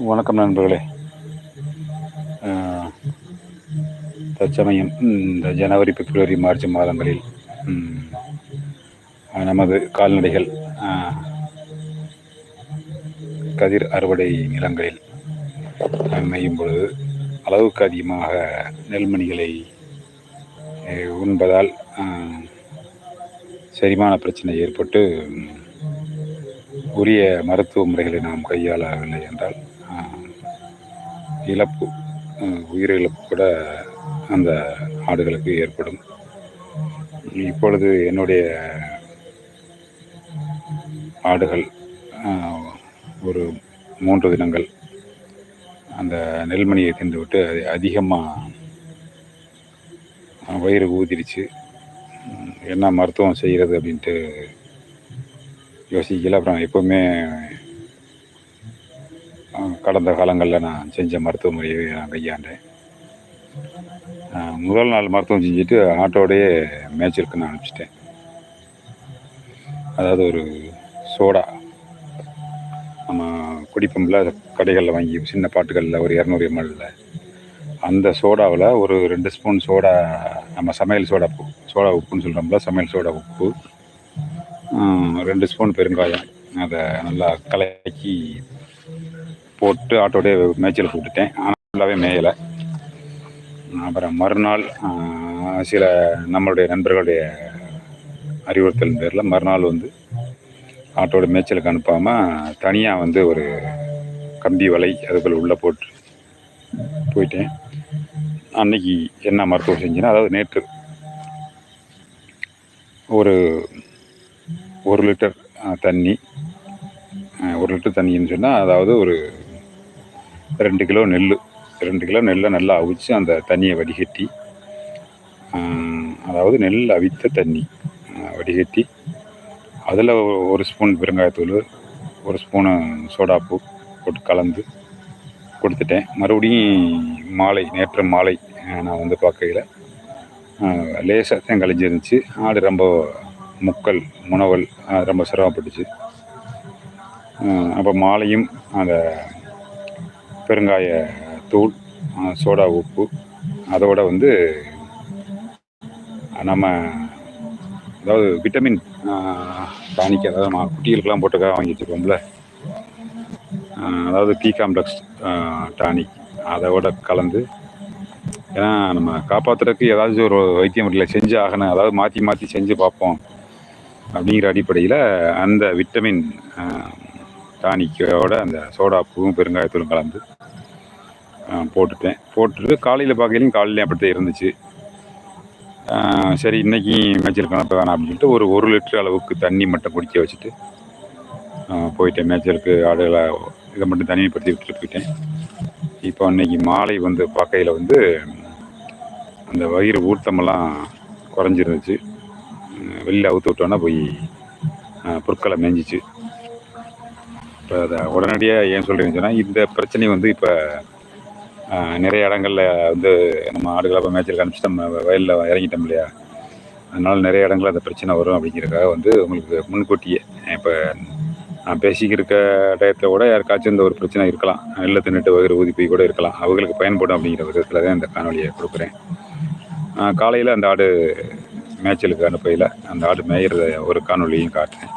வணக்கம் நண்பர்களே. தற்சமயம் இந்த ஜனவரி பிப்ரவரி மார்ச் மாதங்களில் நமது கால்நடைகள் கதிர் அறுவடை நிலங்களில் அஹ், மேயும் பொழுது அளவுக்கு அதிகமாக நெல்மணிகளை உண்பதால் செரிமான பிரச்சனை ஏற்பட்டு உரிய மருத்துவ முறைகளை நாம் கையாளவில்லை என்றால் இழப்பு உயிரிழப்பு கூட அந்த ஆடுகளுக்கு ஏற்படும். இப்பொழுது என்னுடைய ஆடுகள் ஒரு மூன்று தினங்கள் அந்த நெல்மணியை தின்றுவிட்டு அது அதிகமாக வயிறு ஊதிருச்சு என்ன மருத்துவம் செய்கிறது அப்படின்ட்டு யோசிக்கல. அப்புறம் எப்போவுமே கடந்த காலங்களில் நான் செஞ்ச மருத்துவ முறையை நான் கையாண்டேன் முதல் நாள் மருத்துவம் செஞ்சுட்டு ஆட்டோடையே மேய்ச்சலுக்கு நான் அனுப்பிச்சிட்டேன். அதாவது ஒரு சோடா. நம்ம குடிப்பம்பில் கடைகளில் வாங்கி சின்ன பாட்டுகளில் ஒரு இரநூறு எம்எல்ல அந்த சோடாவில் ஒரு ரெண்டு ஸ்பூன் சோடா நம்ம சமையல் சோடா உப்பு சோடா உப்புன்னு சொல்கிறோம்ல சமையல் சோடா உப்பு. ரெண்டு ஸ்பூன் பெருங்காயம். அதை நல்லா கலக்கி போட்டு ஆட்டோடைய மேய்ச்சல் விட்டுட்டேன் ஆனால் ஃபுல்லாகவே மேயலை. அப்புறம் மறுநாள் சில நம்மளுடைய நண்பர்களுடைய அறிவுறுத்தல் பேரில் மறுநாள் வந்து ஆட்டோட மேய்ச்சலுக்கு அனுப்பாமல் தனியாக வந்து ஒரு கம்பி வலை அதுக்குள்ள உள்ளே போட்டு போயிட்டேன். அன்னைக்கு என்ன மருத்துவம் செஞ்சேன்னா அதாவது நேற்று ஒரு ஒரு லிட்டர் தண்ணி ஒரு லிட்டர் தண்ணின்னு சொன்னால் அதாவது ஒரு ரெண்டு கிலோ நெல் ரெண்டு கிலோ நெல்லை நல்லா அவிச்சு அந்த தண்ணியை வடிகட்டி அதாவது நெல் அவித்த தண்ணி வடிகட்டி அதில் ஒரு ஸ்பூன் பெருங்காயத்தூள் ஒரு ஸ்பூனு சோடாப்பு போட்டு கலந்து கொடுத்துட்டேன். மறுபடியும் மாலை நேற்று மாலை நான் வந்து பார்க்கையில் லேசாக தான் கழிஞ்சிருந்துச்சு ஆடு ரொம்ப முக்கல் முனவல் ரொம்ப சிரமப்பட்டுச்சு. அப்போ மாலையும் அந்த பெருங்காய தூள் சோடா உப்பு அதோட வந்து நம்ம அதாவது விட்டமின் டானிக் அதாவது நம்ம குட்டிகளுக்கெல்லாம் போட்டுக்காக வாங்கி வச்சுருக்கோம்ல. அதாவது டி காம்ப்ளெக்ஸ் டானிக் அதோட கலந்து ஏன்னா நம்ம காப்பாற்றுறதுக்கு ஏதாச்சும் ஒரு வைத்தியம் இல்லை செஞ்சு ஆகணும் அதாவது மாற்றி மாற்றி செஞ்சு பார்ப்போம் அப்படிங்கிற அடிப்படையில் அந்த விட்டமின் டானிக்கோட அந்த சோடாப்பூவும் பெருங்காயத்தூளும் கலந்து போட்டுட்டேன். போட்டுட்டு காலையில் பார்க்கலையும் காலையிலையும் அப்படித்தான் இருந்துச்சு. சரி இன்றைக்கி மேய்ச்சல் கணக்கு வேணாம் அப்படின்னு சொல்லிட்டு ஒரு ஒரு லிட்டர் அளவுக்கு தண்ணி மட்டும் குடிக்க வச்சுட்டு போயிட்டேன். மேய்ச்சலுக்கு ஆடுகளை இதை மட்டும் தனிமைப்படுத்தி விட்டுட்டு போயிட்டேன். இப்போ அன்னைக்கு மாலை வந்து பார்க்கையில் வந்து அந்த வயிறு ஊட்டமெல்லாம் குறைஞ்சிருந்துச்சு. வெளியில் அவுத்து விட்டோன்னா போய் பொருட்களை மேய்ஞ்சிச்சு. இப்போ அதை உடனடியாக ஏன் சொல்கிறேன்னு சொன்னால் இந்த பிரச்சனை வந்து இப்போ நிறைய இடங்கள்ல வந்து நம்ம ஆடுகளை இப்போ மேய்ச்சலுக்கு அனுப்பிச்சிட்டோம் நம்ம வயலில் இறங்கிட்டோம் இல்லையா? அதனால் நிறைய இடங்களில் அந்த பிரச்சனை வரும் அப்படிங்கிறதுக்காக வந்து உங்களுக்கு முன்கூட்டியே இப்போ நான் பேசிக்கிருக்க டயத்தில் கூட யாருக்காச்சும் இந்த ஒரு பிரச்சனை இருக்கலாம். நெல்லை தின்னுட்டு வயிறு ஊதி போய் கூட இருக்கலாம். அவங்களுக்கு பயன்படும் அப்படிங்கிற விதத்தில் தான் இந்த காணொலியை கொடுக்குறேன். காலையில் அந்த ஆடு மேய்ச்சலுக்கு அனுப்பையில் அந்த ஆடு மேயிறத ஒரு காணொலியும் காட்டுறேன்.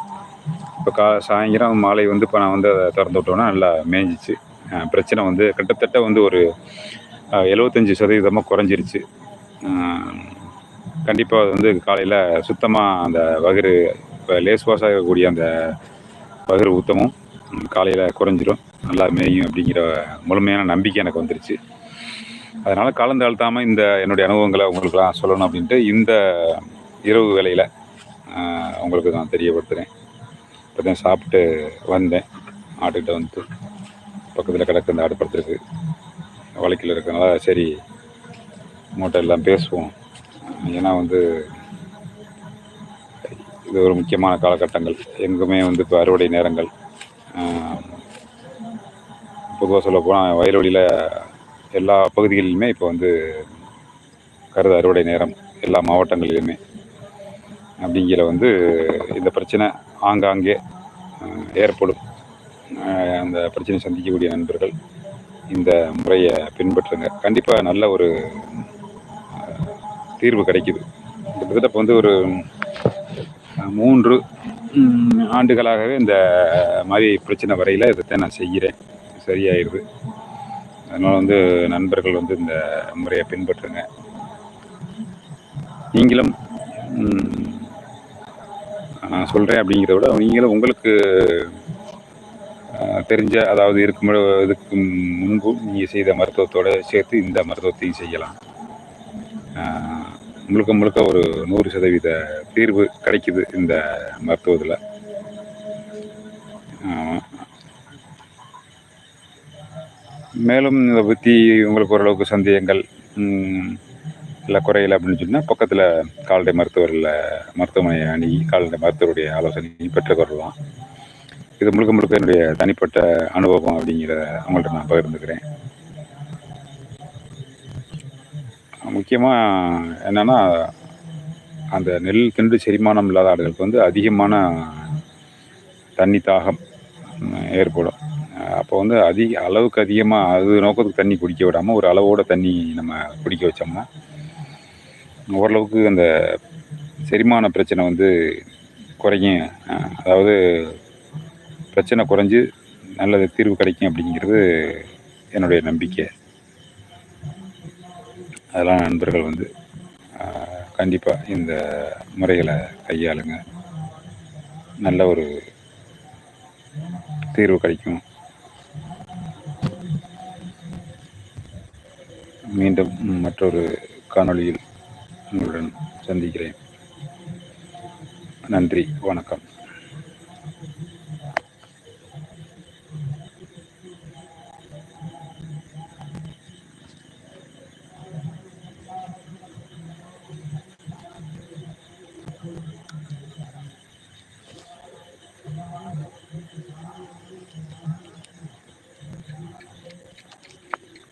இப்போ கா சாயங்காலம் மாலை வந்து இப்போ நான் வந்து அதை திறந்து விட்டோன்னா நல்லா மேய்ஞ்சிச்சு பிரச்சனை வந்து கிட்டத்தட்ட வந்து ஒரு எழுபத்தஞ்சி எழுபத்தஞ்சு சதவீதமாக குறைஞ்சிருச்சு. கண்டிப்பாக அது வந்து காலையில் சுத்தமாக அந்த வகிறு இப்போ லேஸ் வாஷாக ஆகக்கூடிய அந்த வகிறு ஊத்தமும் காலையில் குறைஞ்சிரும். நல்லா மேயும் அப்படிங்கிற முழுமையான நம்பிக்கை எனக்கு வந்துருச்சு. அதனால் காலந்தாழ்த்தாமல் அழுத்தாமல் இந்த என்னுடைய அனுபவங்களை உங்களுக்குலாம் சொல்லணும் அப்படின்ட்டு இந்த இரவு வேலையில் உங்களுக்கு நான் தெரியப்படுத்துகிறேன் இப்போ தான் சாப்பிட்டு வந்தேன். ஆட்டுக்கிட்ட வந்து பக்கத்தில் கிடக்கு இந்த ஆடு படுத்துருக்கு. வழக்கில் இருக்கனால சரி மூட்டை எல்லாம் பேசுவோம். ஏன்னா வந்து இது ஒரு முக்கியமான காலகட்டங்கள். எங்குமே வந்து இப்போ அறுவடை நேரங்கள். பொதுவாக சொல்ல போனால் வயல்வெளியில் எல்லா பகுதிகளிலுமே இப்போ வந்து கருது அறுவடை நேரம் எல்லா மாவட்டங்களிலுமே அப்படிங்கிற வந்து இந்த பிரச்சனை ஆங்காங்கே ஏற்படும். அந்த பிரச்சனை சந்திக்கக்கூடிய நண்பர்கள் இந்த முறையை பின்பற்றுங்க. கண்டிப்பாக நல்ல ஒரு தீர்வு கிடைக்குது. கிட்டத்தட்ட இப்போ வந்து ஒரு மூன்று ஆண்டுகளாகவே இந்த மாதிரி பிரச்சனை வரையில் இதைத்தான் நான் செய்கிறேன். சரியாயிடுது. அதனால் வந்து நண்பர்கள் வந்து இந்த முறையை பின்பற்றுங்க. நீங்களும் நான் சொல்கிறேன் அப்படிங்கிறத விட நீங்களும் உங்களுக்கு தெரிஞ்ச அதாவது இருக்கும் இதுக்கு முன்பு நீங்கள் செய்த மருத்துவத்தோடு சேர்த்து இந்த மருத்துவத்தையும் செய்யலாம். முழுக்க முழுக்க ஒரு நூறு சதவீத தீர்வு கிடைக்குது இந்த மருத்துவத்தில். மேலும் இதை பற்றி உங்களுக்கு ஓரளவுக்கு சந்தேகங்கள் இல்லை குறையலை அப்படின்னு சொன்னால் பக்கத்தில் கால்நடை மருத்துவரில் மருத்துவமனையை அணுகி கால்நடை மருத்துவருடைய ஆலோசனை பெற்றுக்கொள்ளலாம். இது முழுக்க முழுக்க என்னுடைய தனிப்பட்ட அனுபவம் அப்படிங்கிற அவங்கள்ட்ட நான் பகிர்ந்துக்கிறேன். முக்கியமாக என்னென்னா அந்த நெல் தின்று செரிமானம் இல்லாத ஆடுகளுக்கு வந்து அதிகமான தண்ணி தாகம் ஏற்படும். அப்போ வந்து அதிக அளவுக்கு அதிகமாக அது நோக்கத்துக்கு தண்ணி குடிக்க விடாமல் ஒரு அளவோட தண்ணி நம்ம குடிக்க வச்சோம்னா ஓரளவுக்கு அந்த செரிமான பிரச்சனை வந்து குறையும். அதாவது பிரச்சனை குறைஞ்சு நல்ல தீர்வு கிடைக்கும் அப்படிங்கிறது என்னுடைய நம்பிக்கை. அதெல்லாம் நண்பர்கள் வந்து கண்டிப்பாக இந்த முறைகளை கையாளுங்க. நல்ல ஒரு தீர்வு கிடைக்கும். மீண்டும் மற்றொரு காணொளியில் உங்களுடன் சந்திக்கிறேன். நன்றி வணக்கம்.